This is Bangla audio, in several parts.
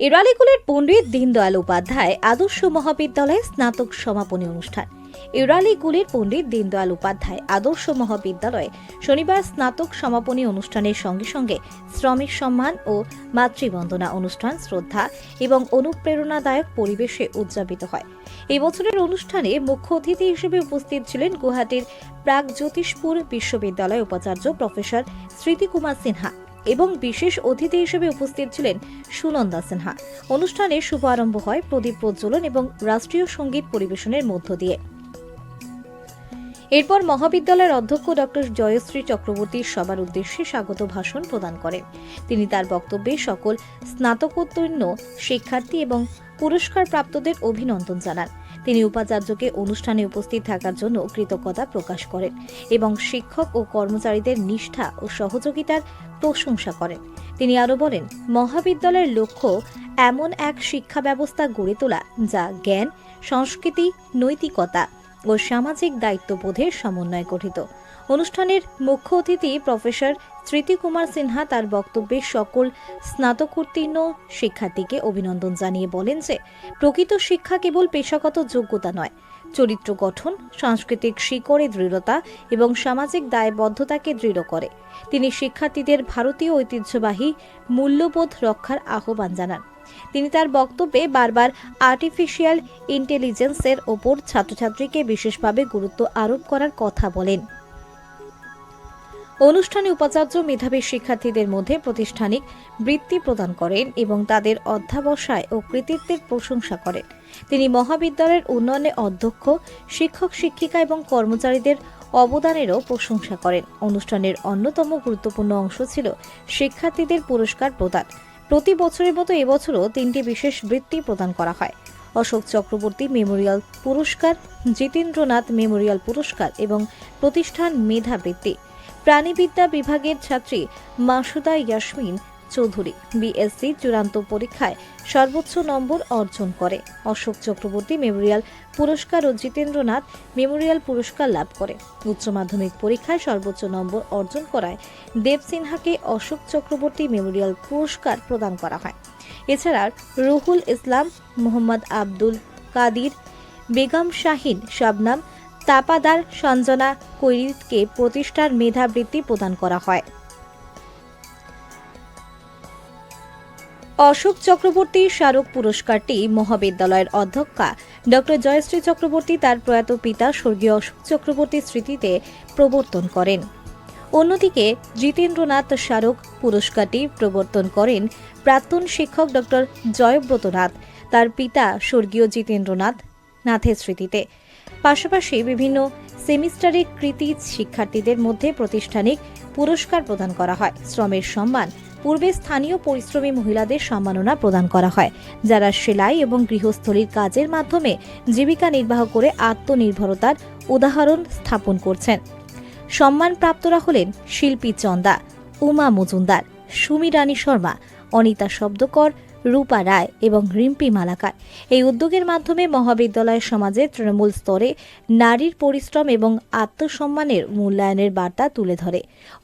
এরালিকুলের পণ্ডিত দীনদয়াল উপাধ্যায় আদর্শ মহাবিদ্যালয়ে স্নাতক সমাপনী অনুষ্ঠান। এরালিগুলির পণ্ডিত দীনদয়াল উপাধ্যায় আদর্শ মহাবিদ্যালয়ে শনিবার স্নাতক সমাপনী অনুষ্ঠানের সঙ্গে সঙ্গে শ্রমিক সম্মান ও মাতৃবন্দনা অনুষ্ঠান শ্রদ্ধা এবং অনুপ্রেরণাদায়ক পরিবেশে উদযাপিত হয়। এই বছরের অনুষ্ঠানে মুখ্য অতিথি হিসেবে উপস্থিত ছিলেন গুয়াহাটির প্রাক জ্যোতিষপুর বিশ্ববিদ্যালয় উপাচার্য প্রফেসর স্মৃতিকুমার সিনহা। এবং বিশেষ অতিথি হিসেবে উপস্থিত ছিলেন সুনন্দা সিনহা। অনুষ্ঠানের শুভারম্ভ হয় প্রদীপ প্রজ্বলন এবং রাষ্ট্রীয় সংগীত পরিবেশনের মধ্য দিয়ে। এরপর মহাবিদ্যালয়ের অধ্যক্ষ ডক্টর জয়শ্রী চক্রবর্তী সবার উদ্দেশ্যে স্বাগত ভাষণ প্রদান করেন। তিনি তার বক্তব্যে সকল স্নাতকোত্তীর্ণ শিক্ষার্থী এবং পুরস্কার প্রাপ্তদের অভিনন্দন জানান। তিনি উপাচার্যকে অনুষ্ঠানে উপস্থিত থাকার জন্য কৃতজ্ঞতা প্রকাশ করেন এবং শিক্ষক ও কর্মচারীদের নিষ্ঠা ও সহযোগিতার প্রশংসা করেন। তিনি আরও বলেন, মহাবিদ্যালয়ের লক্ষ্য এমন এক শিক্ষা ব্যবস্থা গড়ে তোলা যা জ্ঞান, সংস্কৃতি, নৈতিকতা ও সামাজিক দায়িত্ববোধের সমন্বয়ে গঠিত। অনুষ্ঠানের মুখ্য অতিথি প্রফেসর স্মৃতিকুমার সিনহা তার বক্তব্যে সকল স্নাতকোত্তীর্ণ শিক্ষার্থীকে অভিনন্দন জানিয়ে বলেন যে, প্রকৃত শিক্ষা কেবল পেশাগত যোগ্যতা নয়, চরিত্র গঠন, সাংস্কৃতিক শিকড়ে দৃঢ়তা এবং সামাজিক দায়বদ্ধতাকে দৃঢ় করে। তিনি শিক্ষার্থীদের ভারতীয় ঐতিহ্যবাহী মূল্যবোধ রক্ষার আহ্বান জানান। তিনি তার বক্তব্যে বারবার আর্টিফিশিয়াল ইন্টেলিজেন্সের ওপর ছাত্রছাত্রীকে বিশেষভাবে গুরুত্ব আরোপ করার কথা বলেন। অনুষ্ঠানে উপাচার্য মেধাবী শিক্ষার্থীদের মধ্যে প্রতিষ্ঠানিক বৃত্তি প্রদান করেন এবং তাদের অধ্যাবসায় ও কৃতিত্বের প্রশংসা করেন। তিনি মহাবিদ্যালয়ের উন্নয়নে অধ্যক্ষ, শিক্ষক, শিক্ষিকা এবং কর্মচারীদের অবদানেরও প্রশংসা করেন। অনুষ্ঠানের অন্যতম গুরুত্বপূর্ণ অংশ ছিল শিক্ষার্থীদের পুরস্কার প্রদান। প্রতি বছরের মতো এবছরও তিনটি বিশেষ বৃত্তি প্রদান করা হয়। অশোক চক্রবর্তী মেমোরিয়াল পুরস্কার, জিতেন্দ্রনাথ মেমোরিয়াল পুরস্কার এবং প্রতিষ্ঠান মেধা বৃত্তি। প্রাণীবিদ্যা বিভাগের ছাত্রী মাসুদা ইয়াসমিন চৌধুরী বিএসসি চূড়ান্ত পরীক্ষায় সর্বোচ্চ নম্বর অর্জন করে। অশোক চক্রবর্তী মেমোরিয়াল পুরস্কার ও জিতেন্দ্রনাথ মেমোরিয়াল পুরস্কার লাভ করে। উচ্চ মাধ্যমিক পরীক্ষায় সর্বোচ্চ নম্বর অর্জন করায় দেব সিনহাকে অশোক চক্রবর্তী মেমোরিয়াল পুরস্কার প্রদান করা হয়। এছাড়া রুহুল ইসলাম, মোহাম্মদ আব্দুল কাদির, বেগম শাহিন, শাবনাম তাপাদার সঞ্জনা কৈরিতকে প্রতিষ্ঠার মেধাবৃত্তি প্রদান করা হয়। অশোক চক্রবর্তী স্মারক পুরস্কারটি মহাবিদ্যালয়ের অধ্যক্ষা ডক্টর জয়শ্রী চক্রবর্তী তার প্রয়াত পিতা স্বর্গীয় অশোক চক্রবর্তীর স্মৃতিতে প্রবর্তন করেন। অন্যদিকে জিতেন্দ্রনাথ স্মারক পুরস্কারটি প্রবর্তন করেন প্রাক্তন শিক্ষক ডক্টর জয়ব্রত নাথ তার পিতা স্বর্গীয় জিতেন্দ্রনাথ নাথের স্মৃতিতে। পাশাপাশি বিভিন্ন সেমিস্টারে কৃতি শিক্ষার্থীদের মধ্যে প্রতিষ্ঠানিক পুরস্কার প্রদান করা হয়। শ্রমের সম্মান, পূর্বে স্থানীয় পরিশ্রমী মহিলাদের সম্মাননা প্রদান করা হয়, যারা সেলাই এবং গৃহস্থলীর কাজের মাধ্যমে জীবিকা নির্বাহ করে আত্মনির্ভরতার উদাহরণ স্থাপন করছেন। সম্মানপ্রাপ্তরা হলেন শিল্পী চন্দা, উমা মজুমদার, সুমি রানী শর্মা, অনিতা শব্দকর রূপা রায় এবং রিম্পি মালাকার। এই উদ্যোগের মাধ্যমে মহাবিদ্যালয় সমাজের তৃণমূল স্তরে নারীর পরিশ্রম এবং আত্মসম্মানের মূল্যায়নের বার্তা তুলে ধরে।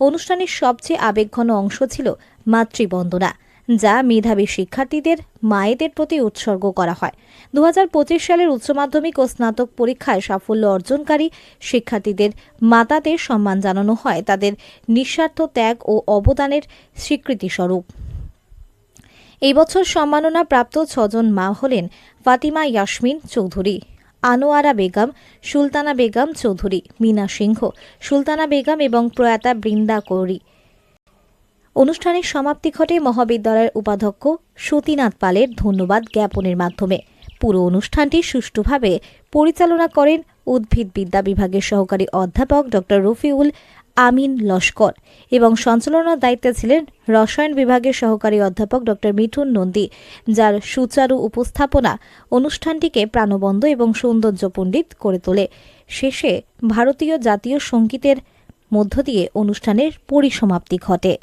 অনুষ্ঠানের সবচেয়ে আবেগঘন অংশ ছিল মাতৃবন্দনা, যা মেধাবী শিক্ষার্থীদের, মায়েদের প্রতি উৎসর্গ করা হয়। দু হাজার পঁচিশ সালের উচ্চ মাধ্যমিক ও স্নাতক পরীক্ষায় সাফল্য অর্জনকারী শিক্ষার্থীদের মাতাদের সম্মান জানানো হয়। তাদের নিঃস্বার্থ ত্যাগ ও অবদানের স্বীকৃতিস্বরূপ। এই বছর সম্মাননা প্রাপ্ত ছজন মা হলেন ফাতিমা ইয়াসমিন চৌধুরী, আনোয়ারা বেগম, সুলতানা বেগম চৌধুরী, মিনা সিংহ, সুলতানা বেগম এবং প্রয়াতা বৃন্দা কৌরি। অনুষ্ঠানের সমাপ্তি ঘটে মহাবিদ্যালয়ের উপাধ্যক্ষ সতীনাথ পালের ধন্যবাদ জ্ঞাপনের মাধ্যমে। পুরো অনুষ্ঠানটি সুষ্ঠুভাবে পরিচালনা করেন উদ্ভিদবিদ্যা বিভাগের সহকারী অধ্যাপক ডক্টর রফিউল আমিন লস্কর এবং সঞ্চালনার দায়িত্বে ছিলেন রসায়ন বিভাগের সহকারী অধ্যাপক ডক্টর মিঠুন নন্দী, যার সুচারু উপস্থাপনা অনুষ্ঠানটিকে প্রাণবন্ত এবং সৌন্দর্য পণ্ডিত করে তোলে। শেষে ভারতীয় জাতীয় সঙ্গীতের মধ্য দিয়ে অনুষ্ঠানের পরিসমাপ্তি ঘটে।